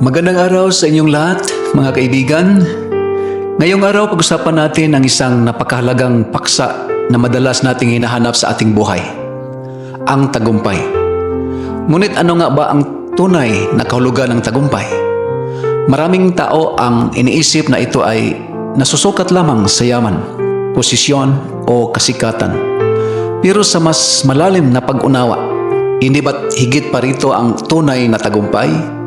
Magandang araw sa inyong lahat, mga kaibigan. Ngayong araw, pag-usapan natin ang isang napakahalagang paksa na madalas nating hinahanap sa ating buhay. Ang tagumpay. Ngunit ano nga ba ang tunay na kahulugan ng tagumpay? Maraming tao ang iniisip na ito ay nasusukat lamang sa yaman, posisyon o kasikatan. Pero sa mas malalim na pag-unawa, hindi ba't higit pa rito ang tunay na tagumpay?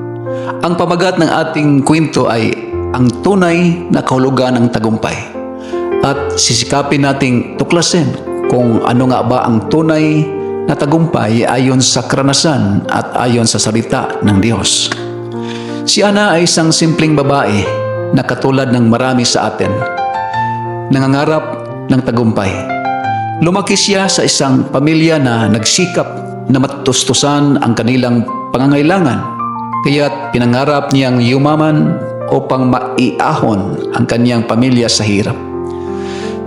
Ang pamagat ng ating kwento ay ang tunay na kahulugan ng tagumpay. At sisikapin nating tuklasin kung ano nga ba ang tunay na tagumpay ayon sa karanasan at ayon sa salita ng Diyos. Si Ana ay isang simpleng babae na katulad ng marami sa atin. Nangangarap ng tagumpay. Lumaki siya sa isang pamilya na nagsikap na matustusan ang kanilang pangangailangan. Kaya't pinangarap niyang yumaman upang maiahon ang kanyang pamilya sa hirap.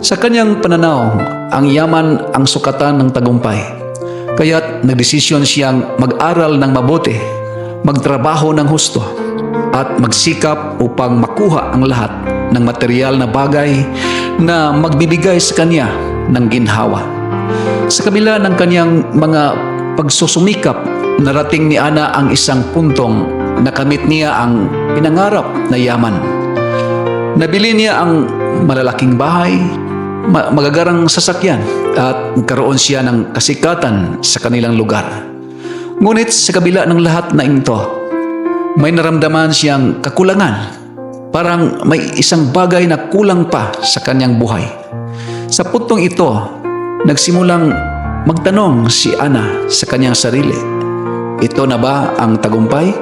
Sa kanyang pananaw, ang yaman ang sukatan ng tagumpay. Kaya't nagdesisyon siyang mag-aral ng mabuti, magtrabaho ng husto, at magsikap upang makuha ang lahat ng material na bagay na magbibigay sa kanya ng ginhawa. Sa kabila ng kanyang mga pagsusumikap, narating ni Ana ang isang puntong nakamit niya ang pinangarap na yaman. Nabili niya ang malalaking bahay, ma- magagarang sasakyan at nagkaroon siya ng kasikatan sa kanilang lugar. Ngunit sa kabila ng lahat na ito, may naramdaman siyang kakulangan. Parang may isang bagay na kulang pa sa kanyang buhay. Sa puntong ito, nagsimulang magtanong si Ana sa kanyang sarili. Ito na ba ang tagumpay?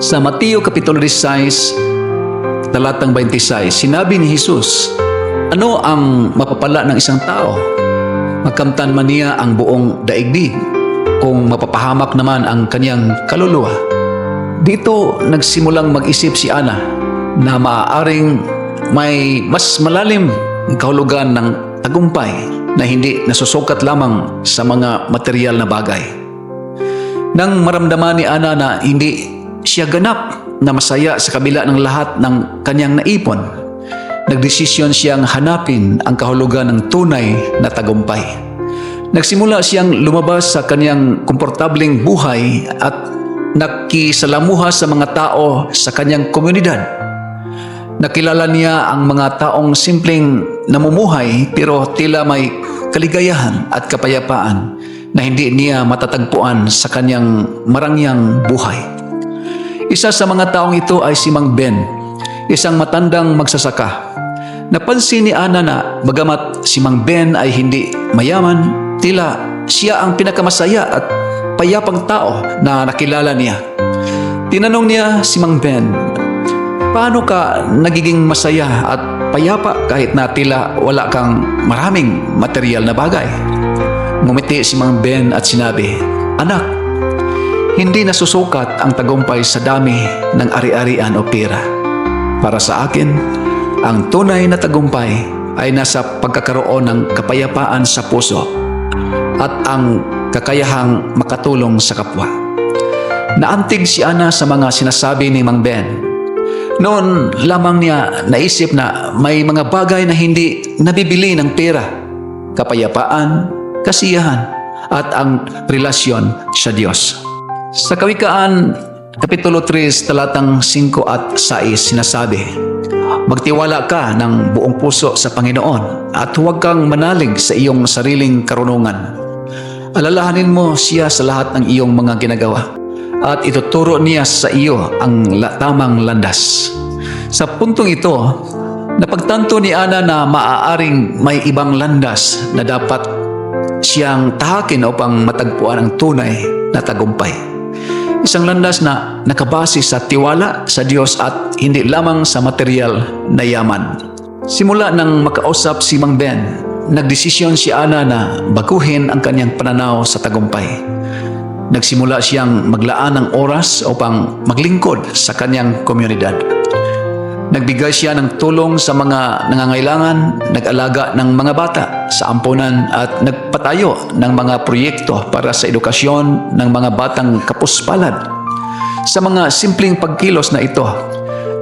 Sa Mateo Kapitulo 16, talatang 26, sinabi ni Jesus, Ano ang mapapala ng isang tao? Magkamtan man niya ang buong daigdig kung mapapahamak naman ang kanyang kaluluwa. Dito nagsimulang mag-isip si Ana na maaaring may mas malalim ang kahulugan ng tagumpay na hindi nasusukat lamang sa mga material na bagay. Nang maramdaman ni Ana na hindi siya ganap na masaya sa kabila ng lahat ng kanyang naipon, nagdesisyon siyang hanapin ang kahulugan ng tunay na tagumpay. Nagsimula siyang lumabas sa kanyang komportableng buhay at nakisalamuha sa mga tao sa kanyang komunidad. Nakilala niya ang mga taong simpleng namumuhay pero tila may kaligayahan at kapayapaan na hindi niya matatagpuan sa kanyang marangyang buhay. Isa sa mga taong ito ay si Mang Ben, isang matandang magsasaka. Napansin ni Ana na bagamat si Mang Ben ay hindi mayaman, tila siya ang pinakamasaya at payapang tao na nakilala niya. Tinanong niya si Mang Ben, paano ka nagiging masaya at payapa kahit na tila wala kang maraming material na bagay? Ngumiti si Mang Ben at sinabi, Anak, hindi nasusukat ang tagumpay sa dami ng ari-arian o pera. Para sa akin, ang tunay na tagumpay ay nasa pagkakaroon ng kapayapaan sa puso at ang kakayahang makatulong sa kapwa. Naantig si Ana sa mga sinasabi ni Mang Ben. Noon lamang niya naisip na may mga bagay na hindi nabibili ng pera, kapayapaan, kasiyahan, at ang relasyon sa Diyos. Sa Kawikaan, Kapitulo 3, talatang 5 at 6, sinasabi, Magtiwala ka ng buong puso sa Panginoon at huwag kang manalig sa iyong sariling karunungan. Alalahanin mo siya sa lahat ng iyong mga ginagawa at ituturo niya sa iyo ang tamang landas. Sa puntong ito, napagtanto ni Ana na maaaring may ibang landas na dapat siyang tahakin upang matagpuan ang tunay na tagumpay. Isang landas na nakabase sa tiwala sa Diyos at hindi lamang sa material na yaman. Simula nang makausap si Mang Ben, nagdesisyon si Ana na baguhin ang kanyang pananaw sa tagumpay. Nagsimula siyang maglaan ng oras upang maglingkod sa kanyang komunidad. Nagbigay siya ng tulong sa mga nangangailangan, nag-alaga ng mga bata sa ampunan at nagpatayo ng mga proyekto para sa edukasyon ng mga batang kapuspalad. Sa mga simpleng pagkilos na ito,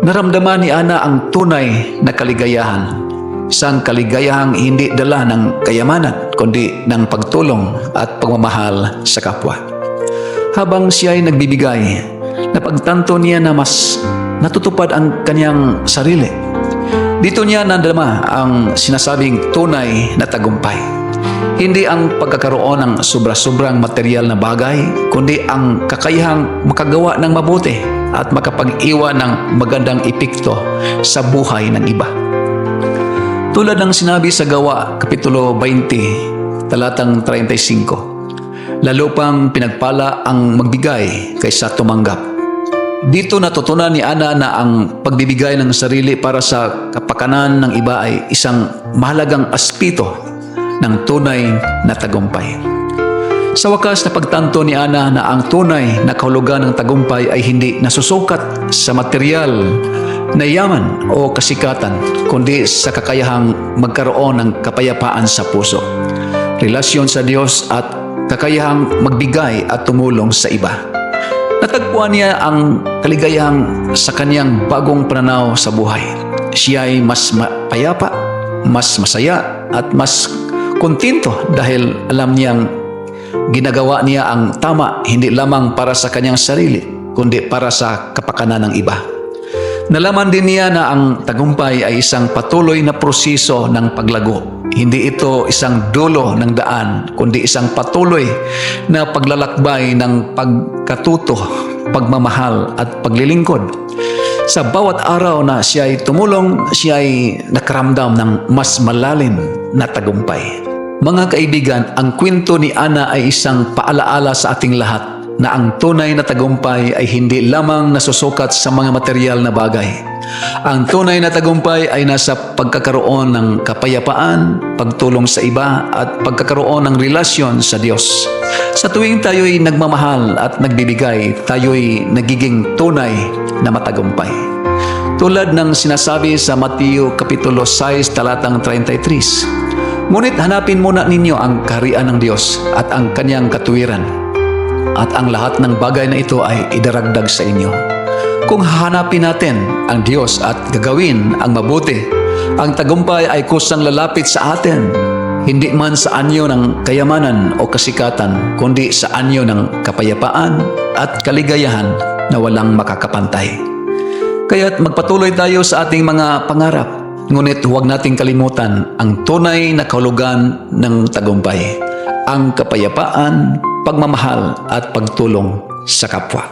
naramdaman ni Ana ang tunay na kaligayahan. Isang kaligayahang hindi dala ng kayamanan, kundi ng pagtulong at pagmamahal sa kapwa. Habang siya ay nagbibigay, napagtanto niya na mas natutupad ang kanyang sarili. Dito niya nadama ang sinasabing tunay na tagumpay. Hindi ang pagkakaroon ng sobra-sobrang material na bagay, kundi ang kakayahang makagawa ng mabuti at makapag-iwan ng magandang epekto sa buhay ng iba. Tulad ng sinabi sa Gawa, Kapitulo 20, talatang 35, lalo pang pinagpala ang magbigay kaysa tumanggap. Dito natutunan ni Ana na ang pagbibigay ng sarili para sa kapakanan ng iba ay isang mahalagang aspito ng tunay na tagumpay. Sa wakas na pagtanto ni Ana na ang tunay na kahulugan ng tagumpay ay hindi nasusukat sa material na yaman o kasikatan, kundi sa kakayahang magkaroon ng kapayapaan sa puso, relasyon sa Diyos at kakayahang magbigay at tumulong sa iba. Natagpuan niya ang kaligayahang sa kanyang bagong pananaw sa buhay. Siya ay mas payapa, mas masaya at mas kontento dahil alam niyang ginagawa niya ang tama hindi lamang para sa kanyang sarili, kundi para sa kapakanan ng iba. Nalaman din niya na ang tagumpay ay isang patuloy na proseso ng paglago. Hindi ito isang dulo ng daan, kundi isang patuloy na paglalakbay ng pagkatuto, pagmamahal at paglilingkod. Sa bawat araw na siya ay tumulong, siya ay nakaramdam ng mas malalim na tagumpay. Mga kaibigan, ang kwento ni Ana ay isang paalaala sa ating lahat na ang tunay na tagumpay ay hindi lamang nasusukat sa mga material na bagay. Ang tunay na tagumpay ay nasa pagkakaroon ng kapayapaan, pagtulong sa iba at pagkakaroon ng relasyon sa Diyos. Sa tuwing tayo'y nagmamahal at nagbibigay, tayo'y nagiging tunay na matagumpay. Tulad ng sinasabi sa Mateo Kapitulo 6 talatang 33, Ngunit hanapin muna ninyo ang kaharian ng Diyos at ang kanyang katuwiran at ang lahat ng bagay na ito ay idaragdag sa inyo. Kung hahanapin natin ang Diyos at gagawin ang mabuti, ang tagumpay ay kusang lalapit sa atin, hindi man sa anyo ng kayamanan o kasikatan, kundi sa anyo ng kapayapaan at kaligayahan na walang makakapantay. Kaya't magpatuloy tayo sa ating mga pangarap, ngunit huwag nating kalimutan ang tunay na kahulugan ng tagumpay, ang kapayapaan, pagmamahal at pagtulong sa kapwa.